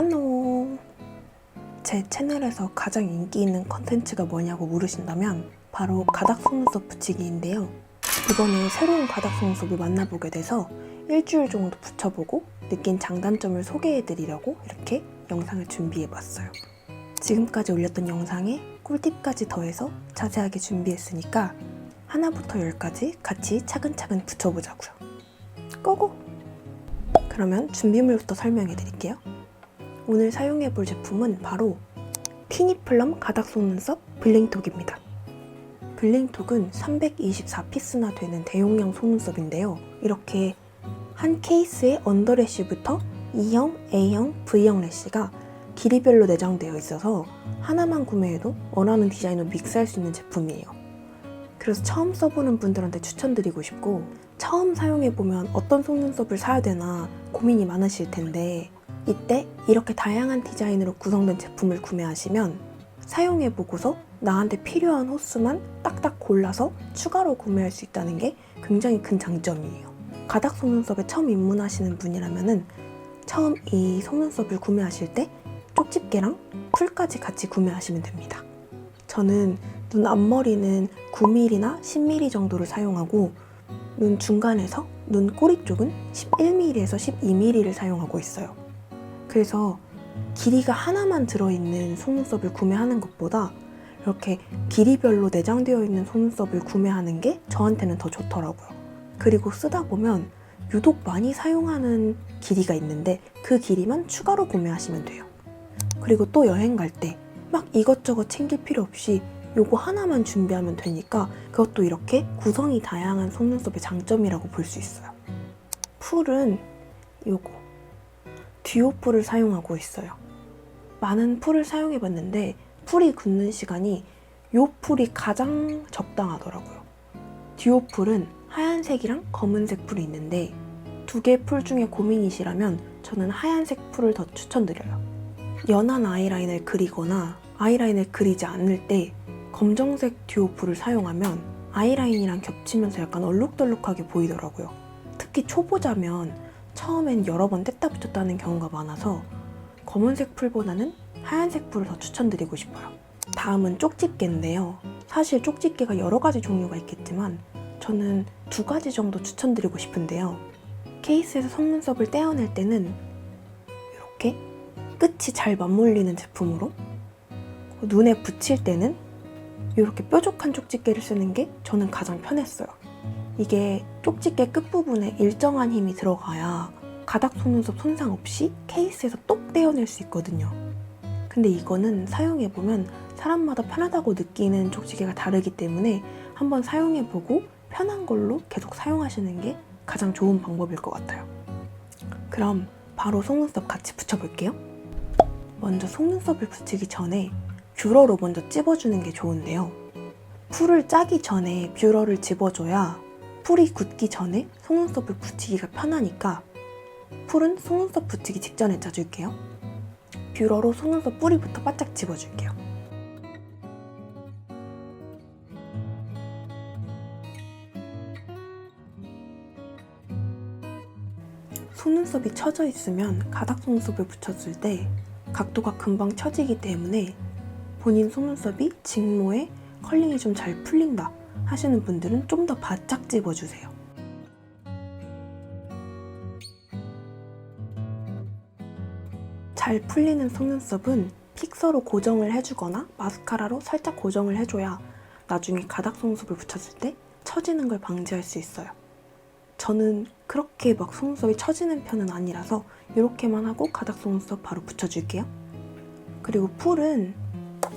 안녕. 제 채널에서 가장 인기 있는 컨텐츠가 뭐냐고 물으신다면 바로 가닥 속눈썹 붙이기인데요. 이번에 새로운 가닥 속눈썹을 만나보게 돼서 일주일 정도 붙여보고 느낀 장단점을 소개해드리려고 이렇게 영상을 준비해봤어요. 지금까지 올렸던 영상에 꿀팁까지 더해서 자세하게 준비했으니까 하나부터 열까지 같이 차근차근 붙여보자고요. 고고! 그러면 준비물부터 설명해 드릴게요. 오늘 사용해 볼 제품은 바로 티니플럼 가닥 속눈썹 블링톡입니다. 블링톡은 324피스나 되는 대용량 속눈썹인데요. 이렇게 한 케이스에 언더래쉬부터 E형, A형, V형 래쉬가 길이별로 내장되어 있어서 하나만 구매해도 원하는 디자인으로 믹스할 수 있는 제품이에요. 그래서 처음 써보는 분들한테 추천드리고 싶고 처음 사용해보면 어떤 속눈썹을 사야 되나 고민이 많으실 텐데 이때 이렇게 다양한 디자인으로 구성된 제품을 구매하시면 사용해보고서 나한테 필요한 호수만 딱딱 골라서 추가로 구매할 수 있다는 게 굉장히 큰 장점이에요. 가닥 속눈썹에 처음 입문하시는 분이라면은 처음 이 속눈썹을 구매하실 때 쪽집게랑 풀까지 같이 구매하시면 됩니다. 저는 눈 앞머리는 9mm나 10mm 정도를 사용하고 눈 중간에서 눈 꼬리 쪽은 11mm에서 12mm를 사용하고 있어요. 그래서 길이가 하나만 들어있는 속눈썹을 구매하는 것보다 이렇게 길이별로 내장되어 있는 속눈썹을 구매하는 게 저한테는 더 좋더라고요. 그리고 쓰다 보면 유독 많이 사용하는 길이가 있는데 그 길이만 추가로 구매하시면 돼요. 그리고 또 여행 갈 때 막 이것저것 챙길 필요 없이 요거 하나만 준비하면 되니까 그것도 이렇게 구성이 다양한 속눈썹의 장점이라고 볼 수 있어요. 풀은 요거 듀오 풀을 사용하고 있어요. 많은 풀을 사용해 봤는데 풀이 굳는 시간이 요 풀이 가장 적당하더라고요. 듀오 풀은 하얀색이랑 검은색 풀이 있는데 두 개 풀 중에 고민이시라면 저는 하얀색 풀을 더 추천드려요. 연한 아이라인을 그리거나 아이라인을 그리지 않을 때 검정색 듀오풀을 사용하면 아이라인이랑 겹치면서 약간 얼룩덜룩하게 보이더라고요. 특히 초보자면 처음엔 여러 번 뗐다 붙였다는 경우가 많아서 검은색 풀보다는 하얀색 풀을 더 추천드리고 싶어요. 다음은 쪽집게인데요. 사실 쪽집게가 여러 가지 종류가 있겠지만 저는 두 가지 정도 추천드리고 싶은데요. 케이스에서 속눈썹을 떼어낼 때는 이렇게 끝이 잘 맞물리는 제품으로 눈에 붙일 때는 이렇게 뾰족한 쪽집게를 쓰는 게 저는 가장 편했어요. 이게 쪽집게 끝부분에 일정한 힘이 들어가야 가닥 속눈썹 손상 없이 케이스에서 똑 떼어낼 수 있거든요. 근데 이거는 사용해보면 사람마다 편하다고 느끼는 쪽집게가 다르기 때문에 한번 사용해보고 편한 걸로 계속 사용하시는 게 가장 좋은 방법일 것 같아요. 그럼 바로 속눈썹 같이 붙여볼게요. 먼저 속눈썹을 붙이기 전에 뷰러로 먼저 찝어주는 게 좋은데요. 풀을 짜기 전에 뷰러를 집어줘야 풀이 굳기 전에 속눈썹을 붙이기가 편하니까 풀은 속눈썹 붙이기 직전에 짜줄게요. 뷰러로 속눈썹 뿌리부터 바짝 집어줄게요. 속눈썹이 처져 있으면 가닥 속눈썹을 붙였을 때 각도가 금방 처지기 때문에 본인 속눈썹이 직모에 컬링이 좀 잘 풀린다 하시는 분들은 좀 더 바짝 집어주세요. 잘 풀리는 속눈썹은 픽서로 고정을 해주거나 마스카라로 살짝 고정을 해줘야 나중에 가닥 속눈썹을 붙였을 때 처지는 걸 방지할 수 있어요. 저는 그렇게 막 속눈썹이 처지는 편은 아니라서 이렇게만 하고 가닥 속눈썹 바로 붙여줄게요. 그리고 풀은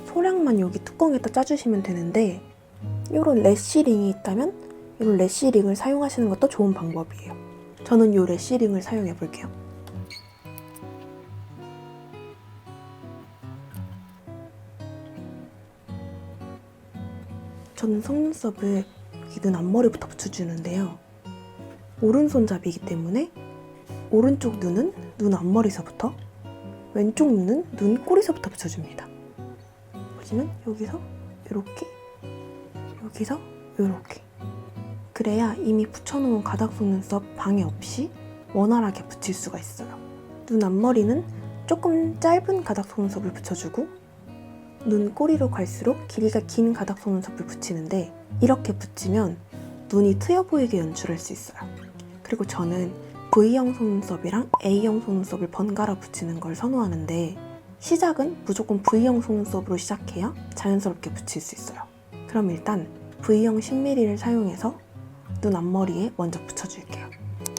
소량만 여기 뚜껑에다 짜주시면 되는데 이런 래쉬링이 있다면 이런 래쉬링을 사용하시는 것도 좋은 방법이에요. 저는 이 래쉬링을 사용해 볼게요. 저는 속눈썹을 눈 앞머리부터 붙여주는데요. 오른손잡이기 때문에 오른쪽 눈은 눈 앞머리서부터 왼쪽 눈은 눈 꼬리서부터 붙여줍니다. 보시면 여기서 이렇게 여기서 이렇게 그래야 이미 붙여놓은 가닥 속눈썹 방해 없이 원활하게 붙일 수가 있어요. 눈 앞머리는 조금 짧은 가닥 속눈썹을 붙여주고 눈 꼬리로 갈수록 길이가 긴 가닥 속눈썹을 붙이는데 이렇게 붙이면 눈이 트여 보이게 연출할 수 있어요. 그리고 저는 V형 속눈썹이랑 A형 속눈썹을 번갈아 붙이는 걸 선호하는데 시작은 무조건 V형 속눈썹으로 시작해야 자연스럽게 붙일 수 있어요. 그럼 일단 V형 10mm를 사용해서 눈 앞머리에 먼저 붙여줄게요.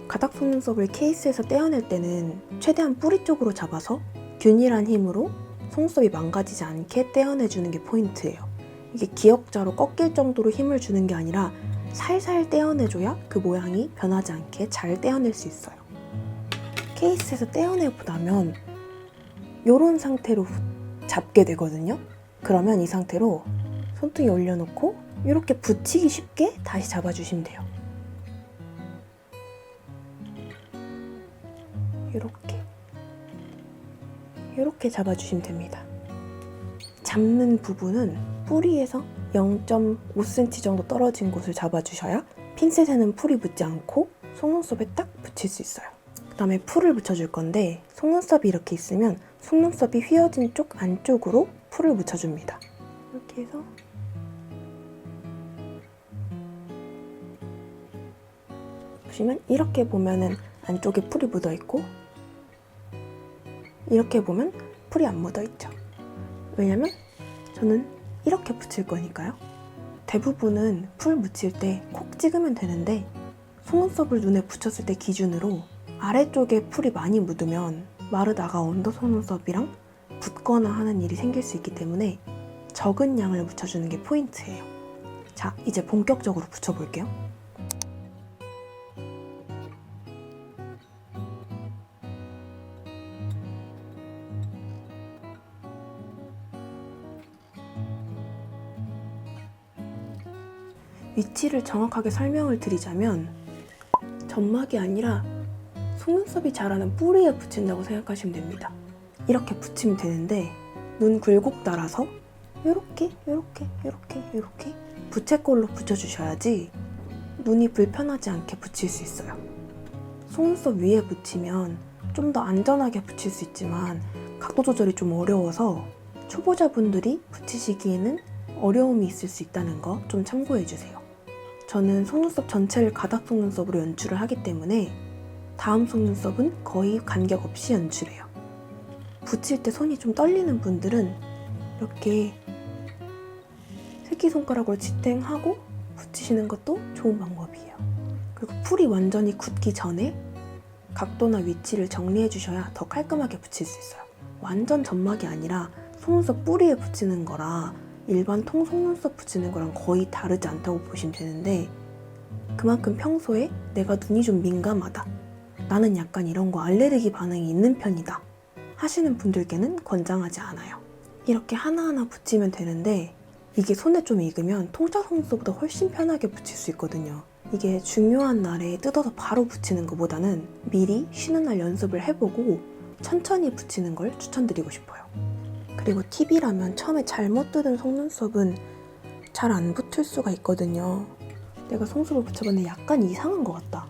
가닥 속눈썹을 케이스에서 떼어낼 때는 최대한 뿌리 쪽으로 잡아서 균일한 힘으로 속눈썹이 망가지지 않게 떼어내주는 게 포인트예요. 이게 기역자로 꺾일 정도로 힘을 주는 게 아니라 살살 떼어내줘야 그 모양이 변하지 않게 잘 떼어낼 수 있어요. 케이스에서 떼어내고 나면 이런 상태로 잡게 되거든요. 그러면 이 상태로 손등에 올려놓고 이렇게 붙이기 쉽게 다시 잡아주시면 돼요. 이렇게 이렇게 잡아주시면 됩니다. 잡는 부분은 뿌리에서 0.5cm 정도 떨어진 곳을 잡아주셔야 핀셋에는 풀이 붙지 않고 속눈썹에 딱 붙일 수 있어요. 그 다음에 풀을 붙여줄 건데 속눈썹이 이렇게 있으면 속눈썹이 휘어진 쪽 안쪽으로 풀을 묻혀줍니다. 이렇게 해서 보시면 이렇게 보면은 안쪽에 풀이 묻어 있고 이렇게 보면 풀이 안 묻어 있죠. 왜냐면 저는 이렇게 붙일 거니까요. 대부분은 풀 묻힐 때 콕 찍으면 되는데 속눈썹을 눈에 붙였을 때 기준으로 아래쪽에 풀이 많이 묻으면 마르다가 언더 속눈썹이랑 붙거나 하는 일이 생길 수 있기 때문에 적은 양을 묻혀주는 게 포인트예요. 자, 이제 본격적으로 붙여볼게요. 위치를 정확하게 설명을 드리자면 점막이 아니라 속눈썹이 자라는 뿌리에 붙인다고 생각하시면 됩니다. 이렇게 붙이면 되는데 눈 굴곡 따라서 이렇게 이렇게 이렇게 이렇게 부채꼴로 붙여주셔야지 눈이 불편하지 않게 붙일 수 있어요. 속눈썹 위에 붙이면 좀 더 안전하게 붙일 수 있지만 각도 조절이 좀 어려워서 초보자분들이 붙이시기에는 어려움이 있을 수 있다는 거 좀 참고해 주세요. 저는 속눈썹 전체를 가닥 속눈썹으로 연출을 하기 때문에 다음 속눈썹은 거의 간격 없이 연출해요. 붙일 때 손이 좀 떨리는 분들은 이렇게 새끼손가락으로 지탱하고 붙이시는 것도 좋은 방법이에요. 그리고 풀이 완전히 굳기 전에 각도나 위치를 정리해 주셔야 더 깔끔하게 붙일 수 있어요. 완전 점막이 아니라 속눈썹 뿌리에 붙이는 거라 일반 통 속 눈썹 붙이는 거랑 거의 다르지 않다고 보시면 되는데 그만큼 평소에 내가 눈이 좀 민감하다. 나는 약간 이런 거 알레르기 반응이 있는 편이다. 하시는 분들께는 권장하지 않아요. 이렇게 하나하나 붙이면 되는데 이게 손에 좀 익으면 통짜 속눈썹보다 훨씬 편하게 붙일 수 있거든요. 이게 중요한 날에 뜯어서 바로 붙이는 것보다는 미리 쉬는 날 연습을 해보고 천천히 붙이는 걸 추천드리고 싶어요. 그리고 팁이라면 처음에 잘못 뜯은 속눈썹은 잘 안 붙을 수가 있거든요. 내가 속눈썹을 붙여봤는데 약간 이상한 것 같다.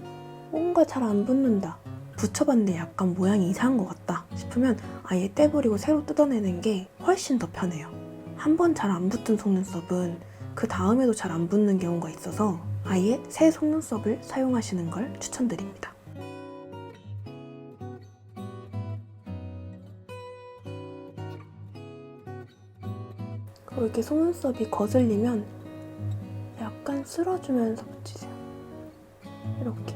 뭔가 잘 안 붙는다. 붙여봤는데 약간 모양이 이상한 것 같다 싶으면 아예 떼버리고 새로 뜯어내는 게 훨씬 더 편해요. 한 번 잘 안 붙은 속눈썹은 그 다음에도 잘 안 붙는 경우가 있어서 아예 새 속눈썹을 사용하시는 걸 추천드립니다. 이렇게 속눈썹이 거슬리면 약간 쓸어주면서 붙이세요. 이렇게.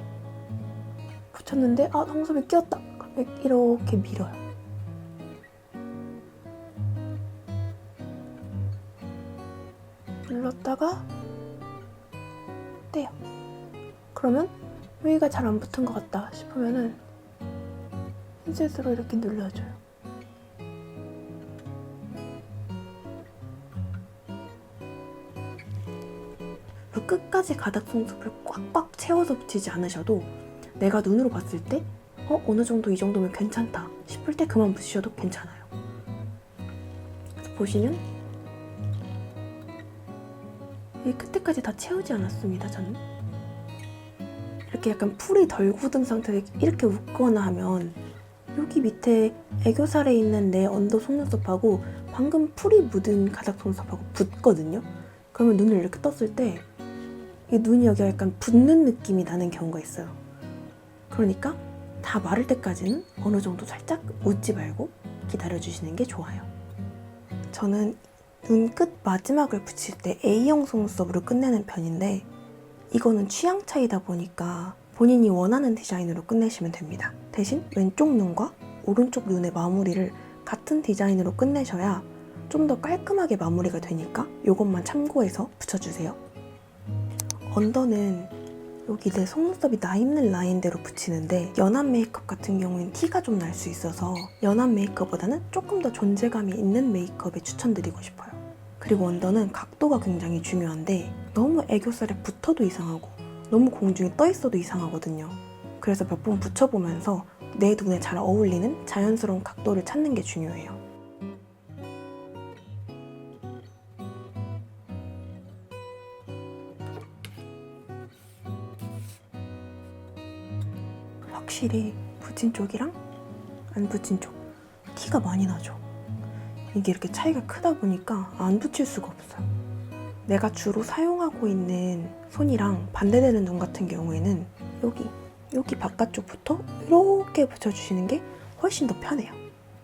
붙였는데 아 속눈썹이 끼었다. 이렇게 밀어요. 눌렀다가 떼요. 그러면 여기가 잘 안 붙은 것 같다 싶으면은 핀셋으로 이렇게 눌러줘요. 끝까지 가닥 속눈썹을 꽉꽉 채워서 붙이지 않으셔도 내가 눈으로 봤을 때 어, 어느 정도 이 정도면 괜찮다 싶을 때 그만 붙이셔도 괜찮아요. 보시면 이 끝에까지 다 채우지 않았습니다, 저는. 이렇게 약간 풀이 덜 굳은 상태에 이렇게 웃거나 하면 여기 밑에 애교살에 있는 내 언더 속눈썹하고 방금 풀이 묻은 가닥 속눈썹하고 붙거든요. 그러면 눈을 이렇게 떴을 때이 눈이 여기 약간 붓는 느낌이 나는 경우가 있어요. 그러니까 다 마를 때까지는 어느 정도 살짝 웃지 말고 기다려주시는 게 좋아요. 저는 눈 끝 마지막을 붙일 때 A형 속눈썹으로 끝내는 편인데 이거는 취향 차이다 보니까 본인이 원하는 디자인으로 끝내시면 됩니다. 대신 왼쪽 눈과 오른쪽 눈의 마무리를 같은 디자인으로 끝내셔야 좀 더 깔끔하게 마무리가 되니까 이것만 참고해서 붙여주세요. 언더는 여기 내 속눈썹이 나 있는 라인대로 붙이는데 연한 메이크업 같은 경우엔 티가 좀 날 수 있어서 연한 메이크업보다는 조금 더 존재감이 있는 메이크업에 추천드리고 싶어요. 그리고 언더는 각도가 굉장히 중요한데 너무 애교살에 붙어도 이상하고 너무 공중에 떠 있어도 이상하거든요. 그래서 몇 번 붙여보면서 내 눈에 잘 어울리는 자연스러운 각도를 찾는 게 중요해요. 확실히 붙인 쪽이랑 안 붙인 쪽 티가 많이 나죠. 이게 이렇게 차이가 크다 보니까 안 붙일 수가 없어요. 내가 주로 사용하고 있는 손이랑 반대되는 눈 같은 경우에는 여기 여기 바깥쪽부터 이렇게 붙여주시는 게 훨씬 더 편해요.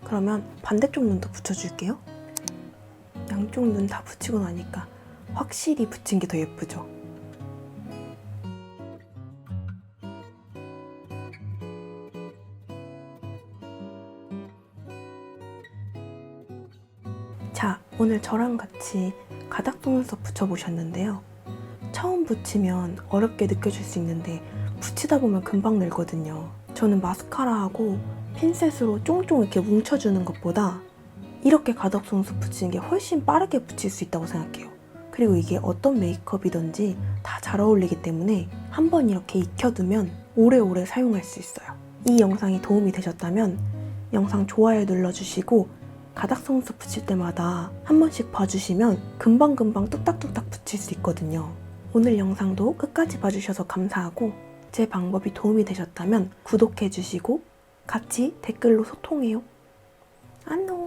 그러면 반대쪽 눈도 붙여줄게요. 양쪽 눈 다 붙이고 나니까 확실히 붙인 게 더 예쁘죠. 자, 오늘 저랑 같이 가닥 속눈썹 붙여보셨는데요. 처음 붙이면 어렵게 느껴질 수 있는데 붙이다 보면 금방 늘거든요. 저는 마스카라하고 핀셋으로 쫑쫑 이렇게 뭉쳐주는 것보다 이렇게 가닥 속눈썹 붙이는 게 훨씬 빠르게 붙일 수 있다고 생각해요. 그리고 이게 어떤 메이크업이든지 다 잘 어울리기 때문에 한 번 이렇게 익혀두면 오래오래 사용할 수 있어요. 이 영상이 도움이 되셨다면 영상 좋아요 눌러주시고 가닥 속눈썹 붙일 때마다 한 번씩 봐주시면 금방금방 뚝딱뚝딱 붙일 수 있거든요. 오늘 영상도 끝까지 봐주셔서 감사하고 제 방법이 도움이 되셨다면 구독해주시고 같이 댓글로 소통해요. 안녕!